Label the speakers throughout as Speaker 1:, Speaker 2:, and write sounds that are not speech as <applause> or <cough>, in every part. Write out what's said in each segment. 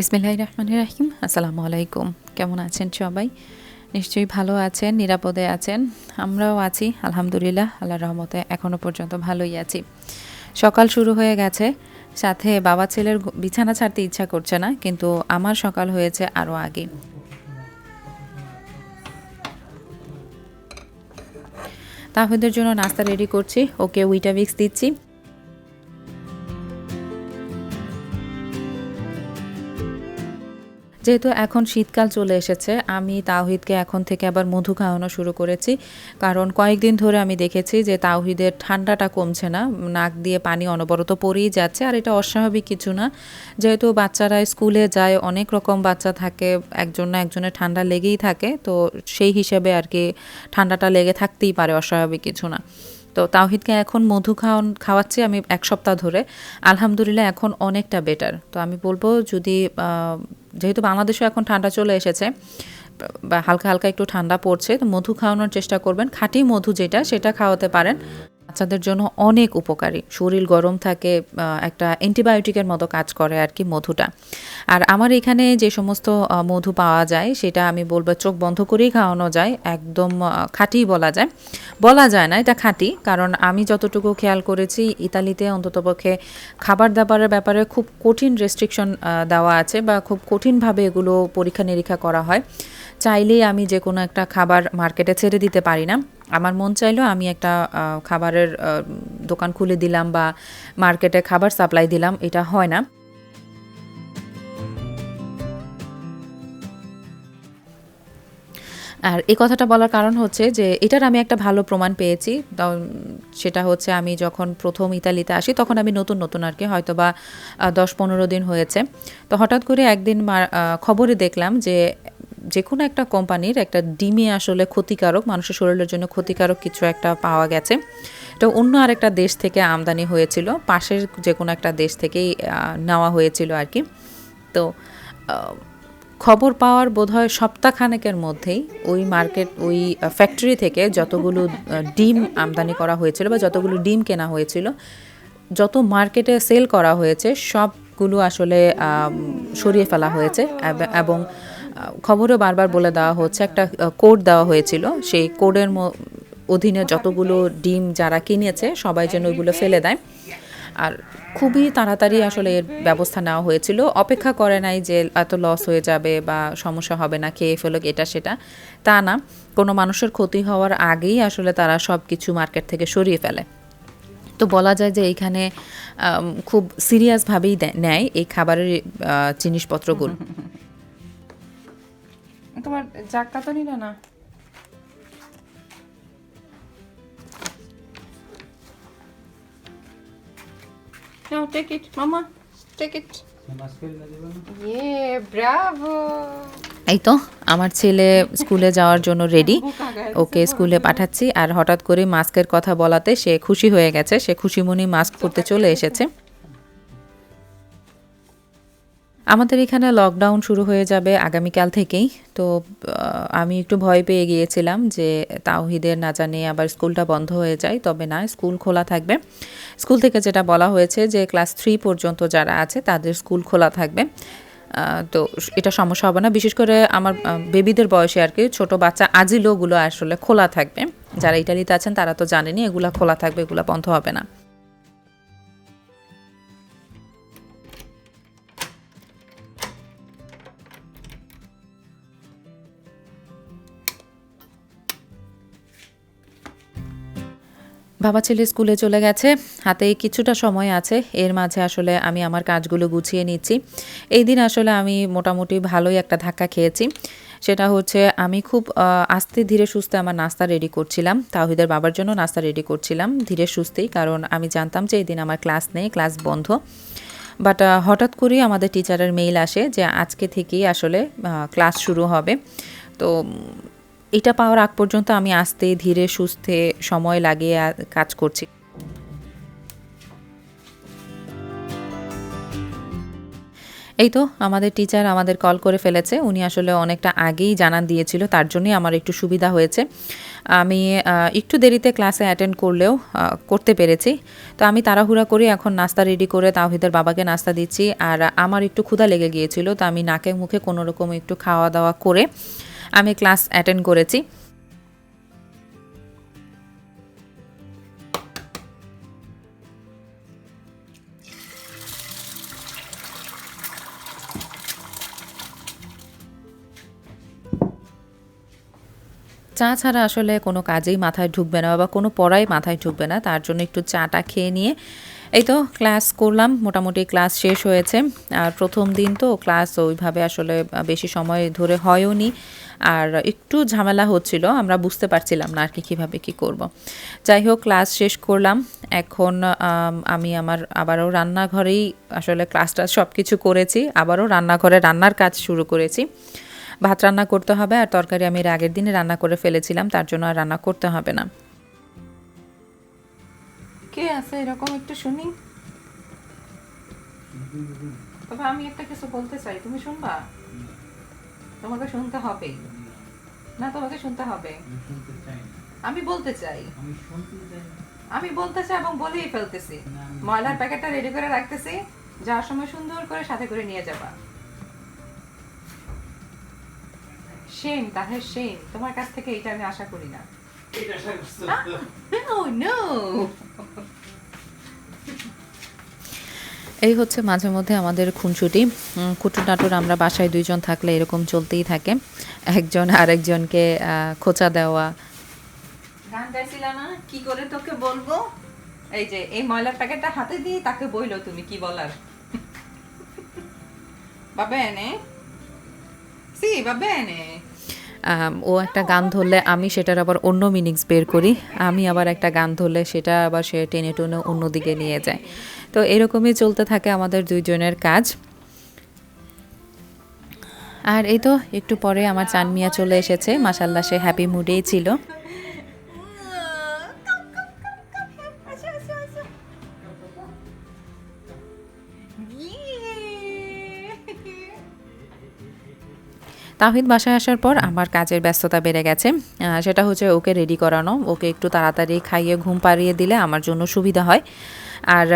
Speaker 1: বিসমিল্লাহ রহমান রাহিম। আসসালামু আলাইকুম কেমন আছেন সবাই? নিশ্চয়ই ভালো আছেন, নিরাপদে আছেন? আমরাও আছি, আলহামদুলিল্লাহ আল্লাহ রহমতে এখনও পর্যন্ত ভালোই আছি। সকাল শুরু হয়ে গেছে, সাথে বাবা ছেলের বিছানা ছাড়তে ইচ্ছা করছে না, কিন্তু আমার সকাল হয়েছে আরও আগে। তাহিদের জন্য নাস্তা রেডি করছি, ওকে উইটামিক্স দিচ্ছি। যেহেতু এখন শীতকাল চলে এসেছে, আমি তাওহিদকে এখন থেকে আবার মধু খাওয়ানো শুরু করেছি। কারণ কয়েকদিন ধরে আমি দেখেছি যে তাওহিদের ঠান্ডাটা কমছে না, নাক দিয়ে পানি অনবরত পড়েই যাচ্ছে, আর এটা অস্বাভাবিক কিছু না। যেহেতু বাচ্চারা স্কুলে যায়, অনেক রকম বাচ্চা থাকে, একজন না একজনের ঠান্ডা লেগেই থাকে, তো সেই হিসেবে আর কি ঠান্ডাটা লেগে থাকতেই পারে অস্বাভাবিক কিছু না। তো তাওহিদকে এখন মধু খাওয়ান, খাওয়াচ্ছি আমি এক সপ্তাহ ধরে। আলহামদুলিল্লাহ এখন অনেকটা বেটার তো আমি বলব যদি যেহেতু বাংলাদেশে এখন ঠান্ডা চলে এসেছে, বা হালকা হালকা একটু ঠান্ডা পড়ছে, তো মধু খাওয়ানোর চেষ্টা করবেন। খাঁটি মধু যেটা, সেটা খাওয়াতে পারেন। বাচ্চাদের জন্য অনেক উপকারী। শরীর গরম থাকে একটা অ্যান্টিবায়োটিকের মতো কাজ করে আর কি মধুটা। আর আমার এখানে যে সমস্ত মধু পাওয়া যায়, সেটা আমি বলব চোখ বন্ধ করেই খাওয়ানো যায়, একদম খাঁটি বলা যায়। বলা যায় না, এটা খাঁটি, কারণ আমি যতটুকু খেয়াল করেছি, ইতালিতে অন্ততপক্ষে খাবার দাবারের ব্যাপারে খুব কঠিন রেস্ট্রিকশন দেওয়া আছে বা খুব কঠিনভাবে এগুলো পরীক্ষা নিরীক্ষা করা হয়। চাইলেই আমি যে কোনো একটা খাবার মার্কেটে ছেড়ে দিতে পারি না। আমার মন চাইলো আমি একটা খাবারের দোকান খুলে দিলাম বা মার্কেটে খাবার সাপ্লাই দিলাম, এটা হয় না। আর এই কথাটা বলার কারণ হচ্ছে যে, এটার আমি একটা ভালো প্রমাণ পেয়েছি। সেটা হচ্ছে আমি যখন প্রথম ইতালিতে আসি, তখন আমি নতুন নতুন আর কি হয়তো বা দশ পনেরো দিন হয়েছে। তো হঠাৎ করে একদিন খবরে দেখলাম যে যে কোনো একটা কোম্পানির একটা ডিমে আসলে ক্ষতিকারক, মানুষের শরীরের জন্য ক্ষতিকারক কিছু একটা পাওয়া গেছে। এটা অন্য আরেকটা দেশ থেকে আমদানি হয়েছিল, পাশের যে কোনো একটা দেশ থেকেই নেওয়া হয়েছিল আর কি। তো খবর পাওয়ার বোধহয় সপ্তাহখানেকের মধ্যেই ওই মার্কেট, ওই ফ্যাক্টরি থেকে যতগুলো ডিম আমদানি করা হয়েছিল বা যতগুলো ডিম কেনা হয়েছিল, যত মার্কেটে সেল করা হয়েছে, সবগুলো আসলে সরিয়ে ফেলা হয়েছে। এবং খবরেও বারবার বলে দেওয়া হচ্ছে, একটা কোড দেওয়া হয়েছিল। সেই কোডের অধীনে যতগুলো ডিম যারা কিনেছে, সবাই যেন ওইগুলো ফেলে দেয়। আর খুবই তাড়াতাড়ি আসলে এর ব্যবস্থা নেওয়া হয়েছিল। অপেক্ষা করে নাই যে এত লস হয়ে যাবে বা সমস্যা হবে না, খেয়ে ফেলুক, এটা, সেটা। তা না, কোনো মানুষের ক্ষতি হওয়ার আগেই আসলে তারা সব কিছু মার্কেট থেকে সরিয়ে ফেলে। তো বলা যায় যে এইখানে খুব সিরিয়াসভাবেই নেয় এই খাবারের জিনিসপত্রগুলো। তোমার জাক্কা তো নিলে না? No, take it, Mama. Take it. এই তো আমার ছেলে স্কুলে যাওয়ার জন্য রেডি ওকে স্কুলে পাঠাচ্ছি আর হঠাৎ করে মাস্কের কথা বলাতে সে খুশি হয়ে গেছে। সে খুশিমনি মাস্ক পরতে চলে এসেছে। আমাদের এখানে লকডাউন শুরু হয়ে যাবে আগামীকাল থেকেই। তো আমি একটু ভয় পেয়ে গিয়েছিলাম যে তাওহিদের না জানি আবার স্কুলটা বন্ধ হয়ে যায়। তবে না, স্কুল খোলা থাকবে। স্কুল থেকে যেটা বলা হয়েছে যে ক্লাস থ্রি পর্যন্ত যারা আছে, তাদের স্কুল খোলা থাকবে। তো এটা সমস্যা হবে না। বিশেষ করে আমার বেবিদের বয়সে আর কি ছোট বাচ্চা আজিলোগুলো আসলে খোলা থাকবে। যারা ইটালিতে আছেন, তারা তো জানেনি এগুলো খোলা থাকবে, এগুলো বন্ধ হবে না। বাবা ছেলে স্কুলে চলে গেছে। হাতে কিছুটা সময় আছে। এর মাঝে আসলে আমি আমার কাজগুলো গুছিয়ে নিচ্ছি। এই দিন আসলে আমি মোটামুটি ভালোই একটা ধাক্কা খেয়েছি। সেটা হচ্ছে আমি খুব আস্তে ধীরে সুস্থে আমার নাস্তা রেডি করছিলাম। তাহিদের বাবার জন্য নাস্তা রেডি করছিলাম ধীরে সুস্থেই, কারণ আমি জানতাম যে এই দিন আমার ক্লাস নেই, ক্লাস বন্ধ। বাট হঠাৎ করেই আমাদের টিচারের মেইল আসে যে আজকে থেকেই আসলে ক্লাস শুরু হবে। তো এটা পাওয়ার আগ পর্যন্ত আমি আস্তে, ধীরে, সুস্থে সময় লাগিয়ে কাজ করছি। এই তো আমাদের টিচার আমাদের কল করে ফেলেছে। উনি আসলে অনেকটা আগেই জানান দিয়েছিল, তার জন্যই আমার একটু সুবিধা হয়েছে। আমি একটু দেরিতে ক্লাসে অ্যাটেন্ড করলেও করতে পেরেছি। তো আমি তাড়াহুড়া করে এখন নাস্তা রেডি করে তাওহিদের বাবাকে নাস্তা দিচ্ছি। আর আমার একটু ক্ষুধা লেগে গিয়েছিল, তো আমি নাকে মুখে কোনো রকম একটু খাওয়া দাওয়া করে আমি ক্লাস অ্যাটেন্ড করেছি। চা ছাড়া আসলে কোনো কাজেই মাথায় ঢুকবে না বা কোনো পড়াই মাথায় ঢুকবে না, তার জন্য একটু চাটা খেয়ে নিয়ে এই তো ক্লাস করলাম, মোটামুটি ক্লাস শেষ হয়েছে। আর প্রথম দিন তো ক্লাস ওইভাবে আসলে বেশি সময় ধরে হয়ও নি আর একটু ঝামেলা হচ্ছিল, আমরা বুঝতে পারছিলাম না আর কি কীভাবে কী করব। যাই হোক ক্লাস শেষ করলাম। এখন, আমি আমার আবারও রান্নাঘরেই আসলে ক্লাসটা সব কিছু করেছি। আবারও রান্নাঘরে রান্নার কাজ শুরু করেছি। ভাত রান্না করতে হবে আর তরকারি আমি এর আগের দিনে রান্না করে ফেলেছিলাম, তার জন্য আর রান্না করতে হবে না। কে আছে? এরকম একটু শুনি। তবে আমি একটা কিছু বলতে চাই। তুমি শুনবা? তোমাকে শুনতে হবে। না, তোমাকে শুনতে হবে।
Speaker 2: আমি
Speaker 1: বলতে চাই।
Speaker 2: আমি
Speaker 1: বলতে চাই এবং বলেই ফেলতেছি। ময়লার প্যাকেটটা রেডি করে রাখতেছি। যাওয়ার সময় সুন্দর করে সাথে করে নিয়ে যাবা। সেম তাহের সেম তোমার কাছ থেকে এটা আমি আশা করি না? <laughs> Oh no! এই হচ্ছে মাঝে মধ্যে আমাদের খুনসুটি। উম, কুটুর নাটুর আমরা বাসায় দুইজন থাকলে এরকম চলতেই থাকে। একজন আরেকজনকে খোঁচা দেওয়া। গান গাইছিলা না? কি করে তোকে বলব? এই যে এই ময়লার প্যাকেটটা হাতে দিয়ে তাকে বইলো তুমি কি বলার? বাবা এনে? সি বাবা এনে? ও একটা গান ধরলে আমি সেটার আবার অন্য মিনিংস বের করি। আমি আবার একটা গান ধরলে সেটা আবার সে টেনে টেনে অন্যদিকে নিয়ে যায়। তো এরকমই চলতে থাকে আমাদের দুইজনের কাজ। আর এই তো একটু পরে আমার চানমিয়া চলে এসেছে। মাসাল্লাহ সে হ্যাপি মুডেই ছিল। তাহিদ বাসায় আসার পর আমার কাজের ব্যস্ততা বেড়ে গেছে। সেটা হচ্ছে ওকে রেডি করানো। ওকে একটু তাড়াতাড়ি খাইয়ে ঘুম পাড়িয়ে দিলে আমার জন্য সুবিধা হয়। আর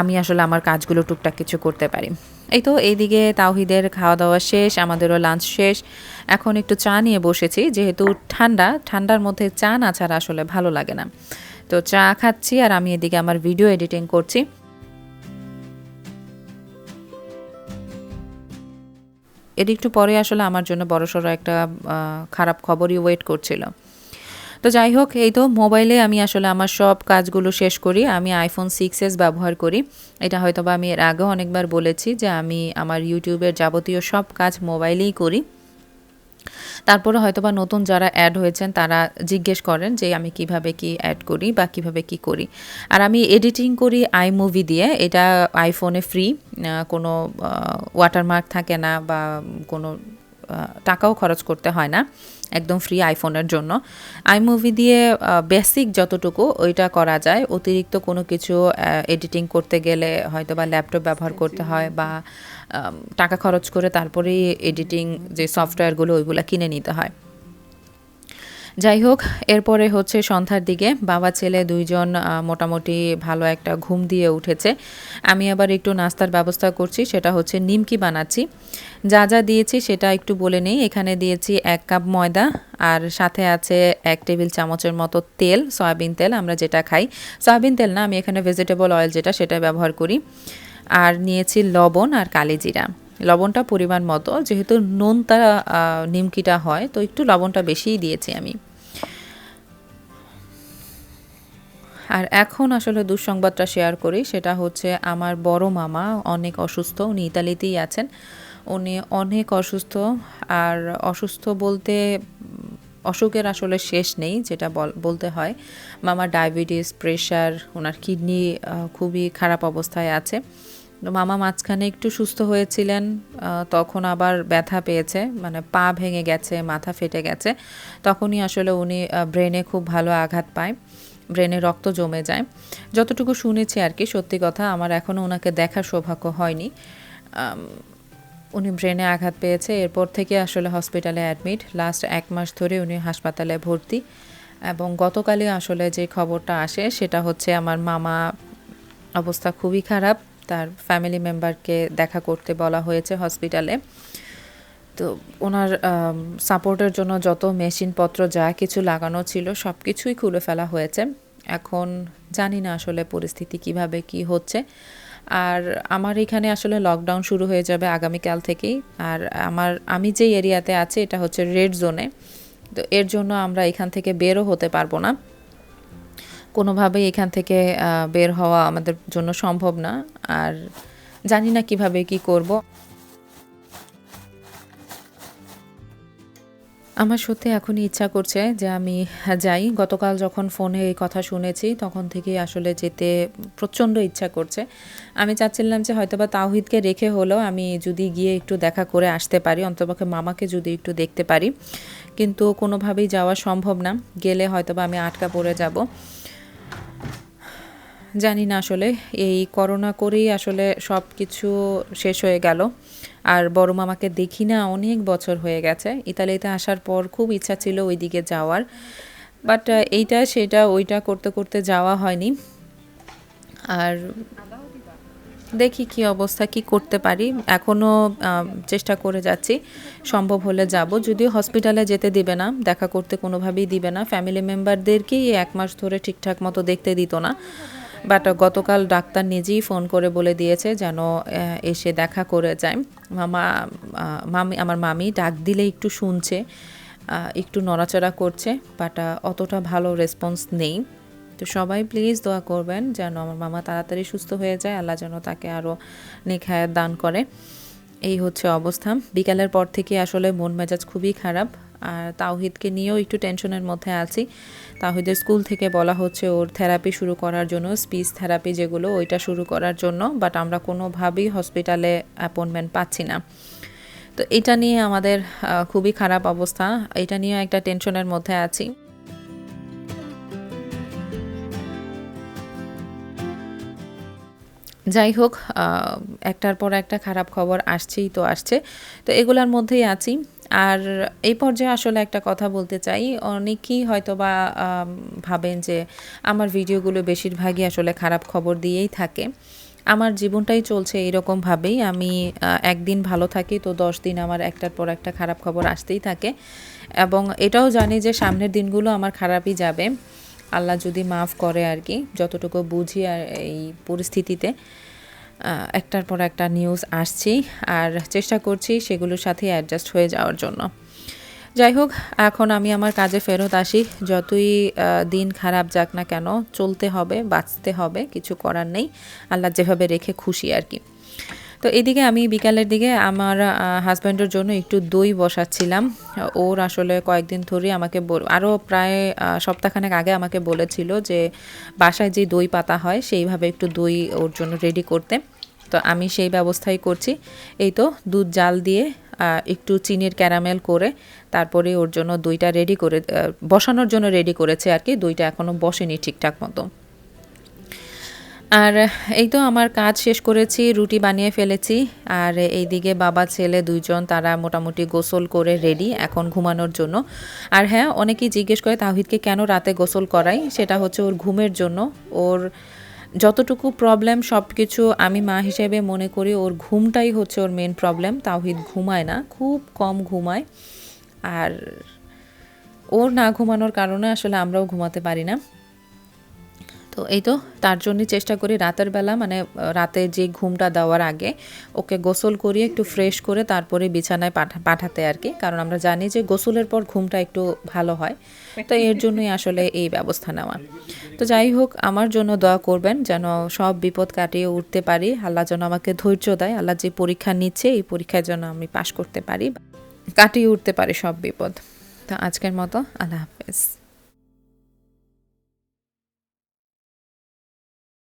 Speaker 1: আমি আসলে আমার কাজগুলো টুকটাক কিছু করতে পারি। এই তো এইদিকে তাওহিদের খাওয়া দাওয়া শেষ, আমাদেরও লাঞ্চ শেষ। এখন একটু চা নিয়ে বসেছি, যেহেতু ঠান্ডা, ঠান্ডার মধ্যে চা না ছাড়া আসলে ভালো লাগে না। তো চা খাচ্ছি আর আমি এদিকে আমার ভিডিও এডিটিং করছি। এর একটু পরে আসলে আমার জন্য বড়সড় একটা খারাপ খবরই ওয়েট করছিল। তো যাই হোক, এই তো মোবাইলে আমি আসলে আমার সব কাজগুলো শেষ করি। আমি আইফোন সিক্স এস ব্যবহার করি। এটা হয়তো বা আমি এর আগেও অনেকবার বলেছি যে আমি আমার ইউটিউবের যাবতীয় সব কাজ মোবাইলেই করি। তারপরে হয়তো বা নতুন যারা অ্যাড হয়েছেন তারা জিজ্ঞেস করেন যে আমি কীভাবে কি অ্যাড করি বা কীভাবে কি করি। আর আমি এডিটিং করি আইমুভি দিয়ে। এটা আইফোনে ফ্রি কোনো ওয়াটারমার্ক থাকে না বা কোনো টাকাও খরচ করতে হয় না। একদম ফ্রি আইফোনের জন্য। আইমুভি দিয়ে বেসিক যতটুকু ওইটা করা যায়। অতিরিক্ত কোনো কিছু এডিটিং করতে গেলে হয়তো বা ল্যাপটপ ব্যবহার করতে হয়। বা টাকা খরচ করে তারপরেই এডিটিং যে সফটওয়্যারগুলো ওইগুলো কিনে নিতে হয়। যাই হোক, এরপরে হচ্ছে সন্ধ্যার দিকে বাবা, ছেলে দুইজন মোটামুটি ভালো একটা ঘুম দিয়ে উঠেছে। আমি আবার একটু নাস্তার ব্যবস্থা করছি, সেটা হচ্ছে নিমকি বানাচ্ছি। যা যা দিয়েছি সেটা একটু বলে নেই। এখানে দিয়েছি এক কাপ ময়দা, আর সাথে আছে এক টেবিল চামচের মতো তেল, সয়াবিন তেল, আমরা যেটা খাই। সয়াবিন তেল না, আমি এখানে ভেজিটেবল অয়েল যেটা, সেটা ব্যবহার করি। আর নিয়েছি লবণ আর কালিজিরা লবণটা পরিমাণ মতো, যেহেতু নোনতা নিমকিটা হয়, তো একটু লবণটা বেশিই দিয়েছি আমি। আর এখন আসলে দুঃসংবাদটা শেয়ার করি, সেটা হচ্ছে আমার বড় মামা অনেক অসুস্থ, উনি ইতালিতেই আছেন। উনি অনেক অসুস্থ, আর অসুস্থ বলতে অসুখের আসলে শেষ নেই, যেটা বল- বলতে হয়। মামার ডায়াবেটিস প্রেশার ওনার কিডনি খুবই খারাপ অবস্থায় আছে। তো মামা মাঝখানে একটু সুস্থ হয়েছিলেন তখন আবার ব্যথা পেয়েছে মানে পা ভেঙে গেছে, মাথা ফেটে গেছে। তখনই আসলে উনি ব্রেনে খুব ভালো আঘাত পায়। ব্রেনে রক্ত জমে যায়। যতটুকু শুনেছি আর কি, সত্যি কথা, আমার এখনও ওনাকে দেখার সৌভাগ্য হয়নি। উনি ব্রেনে আঘাত পেয়েছে। এরপর থেকে আসলে হসপিটালে অ্যাডমিট। লাস্ট এক মাস ধরে উনি হাসপাতালে ভর্তি। এবং গতকালই আসলে যে খবরটা আসে, সেটা হচ্ছে আমার মামা অবস্থা খুবই খারাপ। তার ফ্যামিলি মেম্বারকে দেখা করতে বলা হয়েছে হসপিটালে। তো ওনার সাপোর্টের জন্য যত মেশিনপত্র যা কিছু লাগানো ছিল সব কিছুই খুলে ফেলা হয়েছে। এখন জানি না আসলে পরিস্থিতি কীভাবে কি হচ্ছে। আর আমার এখানে আসলে লকডাউন শুরু হয়ে যাবে আগামীকাল থেকেই। আর আমার, আমি যে এরিয়াতে আছি, এটা হচ্ছে রেড জোনে তো এর জন্য আমরা এখান থেকে বেরও হতে পারব না। কোনোভাবেই এখান থেকে বের হওয়া আমাদের জন্য সম্ভব না। আর জানি না কীভাবে কি করব। আমার সত্যি এখনই ইচ্ছা করছে যে আমি যাই। গতকাল যখন ফোনে এই কথা শুনেছি, তখন থেকেই আসলে যেতে প্রচণ্ড ইচ্ছা করছে। আমি চাচ্ছিলাম যে হয়তোবা তাওহিদকে রেখে হলেও আমি যদি গিয়ে একটু দেখা করে আসতে পারি, অন্তপক্ষে মামাকে যদি একটু দেখতে পারি। কিন্তু কোনোভাবেই যাওয়া সম্ভব না। গেলে হয়তোবা আমি আটকা পড়ে যাব। জানি না আসলে। এই করোনা করেই আসলে সব কিছু শেষ হয়ে গেল। আর বড় মামাকে দেখি না, অনেক বছর হয়ে গেছে। ইতালিতে আসার পর খুব ইচ্ছা ছিল ওইদিকে যাওয়ার। বাট এইটা, সেটা, ওইটা করতে করতে যাওয়া হয়নি। আর দেখি কি অবস্থা, কি করতে পারি। এখনও চেষ্টা করে যাচ্ছি। সম্ভব হলে যাব। যদিও হসপিটালে যেতে দিবে না, দেখা করতে কোনোভাবেই দিবে না। ফ্যামিলি মেম্বারদেরকেই এক মাস ধরে ঠিকঠাক মতো দেখতে দিত না। বাট গতকাল ডাক্তার নিজেই ফোন করে বলে দিয়েছে যেন এসে দেখা করে যায়। মামা মামি, আমার মামি ডাক দিলে একটু শুনছে একটু নড়াচড়া করছে, বাট অতটা ভালো রেসপন্স নেই। তো সবাই প্লিজ দোয়া করবেন যেন আমার মামা তাড়াতাড়ি সুস্থ হয়ে যায়, আল্লাহ যেন তাকে আরও নেখায়াত দান করে। এই হচ্ছে অবস্থা। বিকালের পর থেকে আসলে মন মেজাজ খুবই খারাপ। আর তাওহিদকে নিয়েও একটু টেনশনের মধ্যে আছি। তাওহিদের স্কুল থেকে বলা হচ্ছে ওর থেরাপি শুরু করার জন্য, স্পিচ থেরাপি যেগুলো, ওইটা শুরু করার জন্য। বাট আমরা কোনোভাবেই হসপিটালে অ্যাপয়েন্টমেন্ট পাচ্ছি না। তো এটা নিয়ে আমাদের খুবই খারাপ অবস্থা। এটা নিয়েও একটা টেনশনের মধ্যে আছি। যাই হোক একটার পর একটা খারাপ খবর আসছেই তো আসছে। তো এগুলোর মধ্যেই আছি। আর এই পর্যায়ে আসলে একটা কথা বলতে চাই। অনেকেই হয়তো বা ভাবেন যে আমার ভিডিওগুলো বেশিরভাগই আসলে খারাপ খবর দিয়েই থাকে। আমার জীবনটাই চলছে এরকমভাবেই। আমি একদিন ভালো থাকি তো দশ দিন আমার একটার পর একটা খারাপ খবর আসতেই থাকে। এবং এটাও জানি যে সামনের দিনগুলো আমার খারাপই যাবে। আল্লাহ যদি মাফ করে আর কি, যতটুকু বুঝি আর এই পরিস্থিতিতে একটার পর একটা নিউজ আসছি আর চেষ্টা করছি সেগুলোর সাথে অ্যাডজাস্ট হয়ে যাওয়ার জন্য। যাই হোক, এখন আমি আমার কাজে ফেরত আসি। যতই দিন খারাপ যাক না কেন, চলতে হবে, বাঁচতে হবে, কিছু করার নেই। আল্লাহ যেভাবে রেখে খুশি আর কি। তো এদিকে আমি বিকালের দিকে আমার হাজব্যান্ডের জন্য একটু দই বসাচ্ছিলাম। ওর আসলে কয়েকদিন ধরে আমাকে আরও প্রায় সপ্তাহখানেক আগে আমাকে বলেছিল যে বাসায় যে দই পাতা হয় সেইভাবে একটু দই ওর জন্য রেডি করতে। তো আমি সেই ব্যবস্থাই করছি। এই তো দুধ জাল দিয়ে একটু চিনির ক্যারামেল করে তারপরে ওর জন্য দইটা রেডি করে বসানোর জন্য রেডি করেছে আর কি। দইটা এখনও বসেনি ঠিকঠাক মতো। আর এই তো আমার কাজ শেষ করেছি, রুটি বানিয়ে ফেলেছি। আর এইদিকে বাবা, ছেলে দুইজন, তারা মোটামুটি গোসল করে রেডি এখন ঘুমানোর জন্য। আর হ্যাঁ অনেকেই জিজ্ঞেস করে তাহিদকে কেন রাতে গোসল করাই? সেটা হচ্ছে ওর ঘুমের জন্য। ওর যতটুকু প্রবলেম সব কিছু আমি মা হিসেবে মনে করি ওর ঘুমটাই হচ্ছে ওর মেন প্রবলেম তাহিদ ঘুমায় না, খুব কম ঘুমায়। আর ওর না ঘুমানোর কারণে আসলে আমরাও ঘুমাতে পারি না। তো এই তো, তার জন্যই চেষ্টা করি রাতের বেলা মানে রাতে যে ঘুমটা দেওয়ার আগে ওকে গোসল করিয়ে একটু ফ্রেশ করে তারপরে বিছানায় পাঠা, পাঠাতে আর কি। কারণ আমরা জানি যে গোসলের পর ঘুমটা একটু ভালো হয়। তো এর জন্যই আসলে এই ব্যবস্থা নেওয়া। তো যাই হোক, আমার জন্য দোয়া করবেন যেন সব বিপদ কাটিয়ে উঠতে পারি। আল্লাহ যেন আমাকে ধৈর্য দেয়, আল্লাহ যে পরীক্ষা নিচ্ছে, এই পরীক্ষায় যেন আমি পাশ করতে পারি কাটিয়ে উঠতে পারি সব বিপদ। তো আজকের মতো, আল্লাহ হাফেজ।